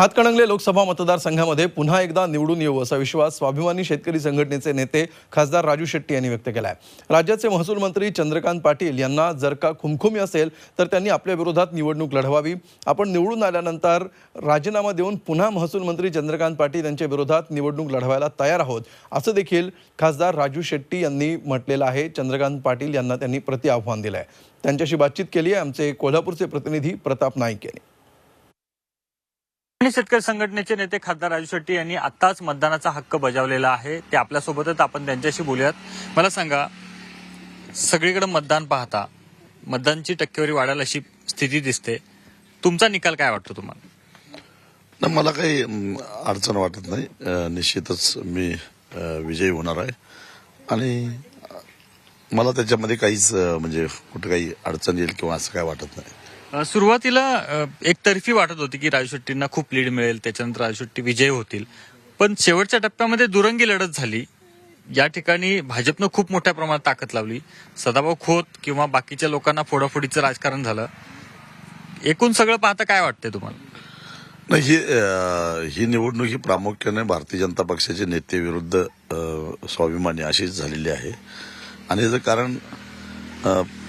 हातकणंगले लोकसभा मतदारसंघामध्ये पुन्हा एकदा निवडून येऊ असा विश्वास स्वाभिमानी शेतकरी संघटनेचे नेते खासदार राजू शेट्टी यांनी व्यक्त केला आहे राज्याचे महसूल मंत्री चंद्रकांत पाटील यांना जर का खुमखुमी असेल तर त्यांनी आपल्या विरोधात निवडणूक लढवावी. आपण निवडून आल्यानंतर राजीनामा देऊन पुन्हा महसूल मंत्री चंद्रकांत पाटील यांच्या विरोधात निवडणूक लढवायला तयार आहोत असं देखील खासदार राजू शेट्टी यांनी म्हटलेलं आहे. चंद्रकांत पाटील यांना त्यांनी प्रति आव्हान दिलं आहे त्यांच्याशी बातचीत केली आहे आमचे कोल्हापूरचे प्रतिनिधी प्रताप नाईक यांनी. आणि शेतकरी संघटनेचे नेते खासदार राजू शेट्टी यांनी आताच मतदानाचा हक्क बजावलेला आहे. ते आपल्यासोबतच आपण त्यांच्याशी बोलूयात. मला सांगा सगळीकडे मतदान पाहता मतदानची टक्केवारी वाढायला अशी स्थिती दिसते. तुमचा निकाल काय वाटतो तुम्हाला? मला काही अडचण वाटत नाही. निश्चितच मी विजयी होणार आहे. आणि मला त्याच्यामध्ये काहीच म्हणजे कुठं काही अडचण येईल किंवा असं काय वाटत नाही. सुरुवातीला एकतर्फी वाटत होती की राजू शेट्टींना खूप लीड मिळेल त्याच्यानंतर राजू शेट्टी विजय होतील. पण शेवटच्या टप्प्यामध्ये दुरंगी लढत झाली. या ठिकाणी भाजपनं खूप मोठ्या प्रमाणात ताकद लावली. सदाभाऊ खोत किंवा बाकीच्या लोकांना फोडाफोडीचं राजकारण झालं. एकूण सगळं पाहता काय वाटतंय तुम्हाला? नाही ही ही निवडणूक ही प्रामुख्याने भारतीय जनता पक्षाचे नेते विरुद्ध स्वाभिमानी अशीच झालेली आहे. आणि याचं कारण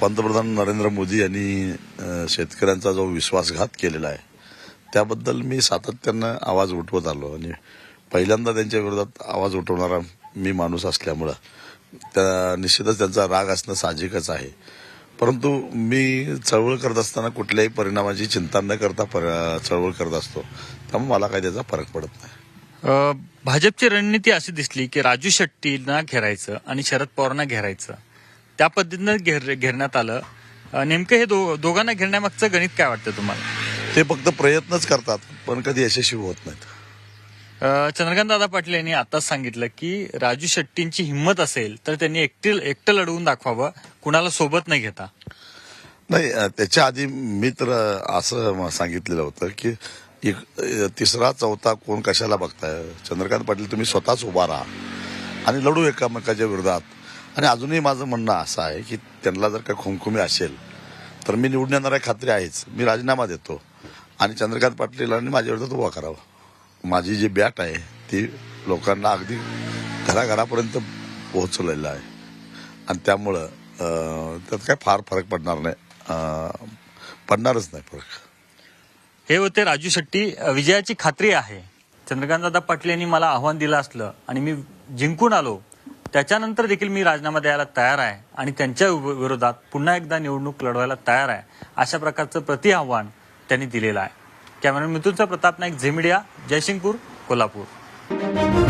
पंतप्रधान नरेंद्र मोदी यांनी शेतकऱ्यांचा जो विश्वासघात केलेला आहे त्याबद्दल मी सातत्यानं आवाज उठवत आलो. आणि पहिल्यांदा त्यांच्या विरोधात आवाज उठवणारा मी माणूस असल्यामुळं त्या निश्चितच त्यांचा राग असणं साहजिकच आहे. परंतु मी चळवळ करत असताना कुठल्याही परिणामाची चिंता न करता पर- चळवळ करत असतो. त्यामुळे मला काही त्याचा फरक पडत नाही. भाजपची रणनीती अशी दिसली की राजू शेट्टींना घेरायचं आणि शरद पवारांना घेरायचं. त्या पद्धतीनं घेर घेरण्यात आलं. नेमकं हे दो- दोघांना घेरण्यामागचं गणित काय वाटतं तुम्हाला? ते फक्त प्रयत्नच करतात पण कधी यशस्वी होत नाहीत. चंद्रकांत दादा पाटील यांनी आताच सांगितलं की राजू शेट्टींची हिंमत असेल तर त्यांनी एकटी एकटं लढवून दाखवावं कुणाला सोबत नाही घेता. नाही त्याच्या आधी मी तर असं सांगितलेलं होतं की एक तिसरा चौथा कोण कशाला बघताय? चंद्रकांत पाटील तुम्ही स्वतःच उभा राहा. आणि लढू एकामेकाच्या विरोधात. आणि अजूनही माझं म्हणणं असं आहे की त्यांना जर का खुमखुमी असेल तर मी निवडून येणार खात्री आहेच. मी राजीनामा देतो. आणि चंद्रकांत पाटीलांनी माझ्या विरोधात उभा करावा. माझी जी बॅट आहे ती लोकांना अगदी घराघरापर्यंत पोहोचलेलं आहे. आणि त्यामुळं त्यात काय फार फरक पडणार नाही. पडणारच नाही फरक. हे होते राजू शेट्टी. विजयाची खात्री आहे. चंद्रकांत दादा पाटील यांनी मला आव्हान दिलं असलं आणि मी जिंकून आलो त्याच्यानंतर देखील मी राजीनामा द्यायला तयार आहे आणि त्यांच्या विरोधात पुन्हा एकदा निवडणूक लढवायला तयार आहे अशा प्रकारचं प्रति आव्हान त्यांनी दिलेलं आहे. कॅमेरा मिथूनचा प्रताप नाईक झेमिडिया जयसिंगपूर कोल्हापूर.